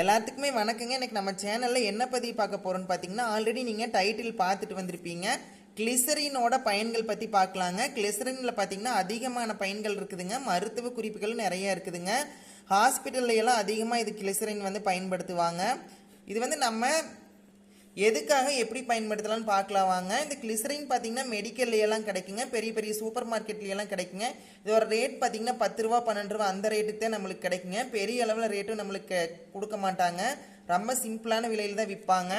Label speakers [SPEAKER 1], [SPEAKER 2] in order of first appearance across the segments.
[SPEAKER 1] எல்லாத்துக்குமே வணக்கங்க. எனக்கு நம்ம சேனலில் என்ன பதிவு பார்க்க போகிறோன்னு பார்த்தீங்கன்னா ஆல்ரெடி நீங்கள் டைட்டில் பார்த்துட்டு வந்திருப்பீங்க. கிளிசரினோட பயன்கள் பற்றி பார்க்கலாங்க. கிளிசரினில் பார்த்தீங்கன்னா அதிகமான பயன்கள் இருக்குதுங்க. மருத்துவ குறிப்புகள் நிறைய இருக்குதுங்க. ஹாஸ்பிட்டல்லையெல்லாம் அதிகமாக இது கிளிசரின் வந்து பயன்படுத்துவாங்க. இது வந்து நம்ம எதுக்காக எப்படி பயன்படுத்தலாம்னு பார்க்கலாம் வாங்க. இந்த கிளிசரின் பார்த்தீங்கன்னா மெடிக்கல்லையெல்லாம் கிடைக்குங்க. பெரிய பெரிய சூப்பர் மார்க்கெட்லையெல்லாம் கிடைக்குங்க. இதோட ரேட் பார்த்தீங்கன்னா பத்து ரூபா பன்னெண்டு ரூபா அந்த ரேட்டுக்கு தான் நம்மளுக்கு கிடைக்குங்க. பெரிய அளவில் ரேட்டும் நம்மளுக்கு கொடுக்க மாட்டாங்க. ரொம்ப சிம்பிளான விலையில் தான் விற்பாங்க.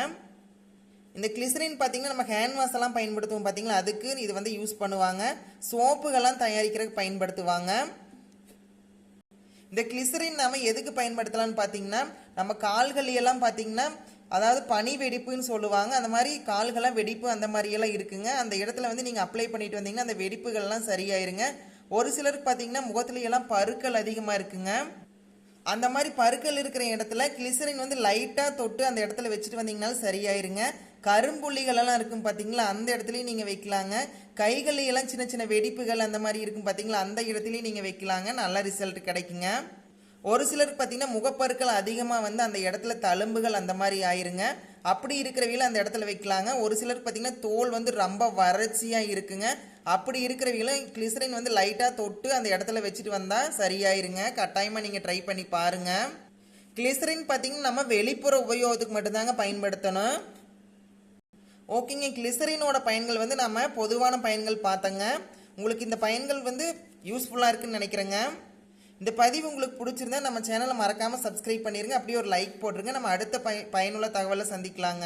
[SPEAKER 1] இந்த கிளிசரின் பார்த்தீங்கன்னா நம்ம ஹேண்ட் வாஷ் எல்லாம் பயன்படுத்துவோம் பார்த்தீங்களா? அதுக்கு இது வந்து யூஸ் பண்ணுவாங்க. சோப்புகள்லாம் தயாரிக்கிறதுக்கு பயன்படுத்துவாங்க. இந்த கிளிசரின் நம்ம எதுக்கு பயன்படுத்தலாம்னு பார்த்தீங்கன்னா நம்ம கால்கள் எல்லாம் பார்த்தீங்கன்னா அதாவது பனி வெடிப்புன்னு சொல்லுவாங்க. அந்த மாதிரி கால்களெலாம் வெடிப்பு அந்த மாதிரியெல்லாம் இருக்குங்க. அந்த இடத்துல வந்து நீங்கள் அப்ளை பண்ணிட்டு வந்தீங்கன்னா அந்த வெடிப்புகள்லாம் சரியாயிருங்க. ஒரு சிலருக்கு பார்த்தீங்கன்னா முகத்துலையெல்லாம் பருக்கள் அதிகமாக இருக்குங்க. அந்த மாதிரி பருக்கள் இருக்கிற இடத்துல கிளிசரின் வந்து லைட்டாக தொட்டு அந்த இடத்துல வச்சுட்டு வந்தீங்கனாலும் சரியாயிருங்க. கரும்புள்ளிகளெல்லாம் இருக்கும் பார்த்தீங்களா? அந்த இடத்துலையும் நீங்கள் வைக்கலாங்க. கைகள் சின்ன சின்ன வெடிப்புகள் அந்த மாதிரி இருக்கும் பார்த்தீங்களா? அந்த இடத்துலையும் நீங்கள் வைக்கலாங்க. நல்ல ரிசல்ட் கிடைக்குங்க. ஒரு சிலருக்கு பார்த்திங்கன்னா முகப்பருக்கள் அதிகமாக வந்து அந்த இடத்துல தழும்புகள் அந்த மாதிரி ஆயிருங்க. அப்படி இருக்கிறவங்கள அந்த இடத்துல வைக்கலாங்க. ஒரு சிலருக்கு பார்த்திங்கன்னா தோல் வந்து ரொம்ப வறட்சியாக இருக்குங்க. அப்படி இருக்கிறவங்களும் கிளிசரின் வந்து லைட்டாக தொட்டு அந்த இடத்துல வச்சுட்டு வந்தால் சரியாயிருங்க. கட்டாயமாக நீங்கள் ட்ரை பண்ணி பாருங்கள் கிளிசரின் பார்த்தீங்கன்னா நம்ம வெளிப்புற உபயோகத்துக்கு மட்டும்தாங்க பயன்படுத்தணும். ஓகேங்க. கிளிசரினோட பயன்கள் வந்து நம்ம பொதுவான பயன்கள் பார்த்தங்க. உங்களுக்கு இந்த பயன்கள் வந்து யூஸ்ஃபுல்லாக இருக்குன்னு நினைக்கிறேங்க. இந்த பதிவு உங்களுக்கு பிடிச்சிருந்தா நம்ம சேனலை மறக்காமல் சப்ஸ்கிரைப் பண்ணிடுங்க அப்படியே ஒரு லைக் போட்டுருங்க. நம்ம அடுத்த பய பயனுள்ள தகவலை சந்திக்கலாங்க.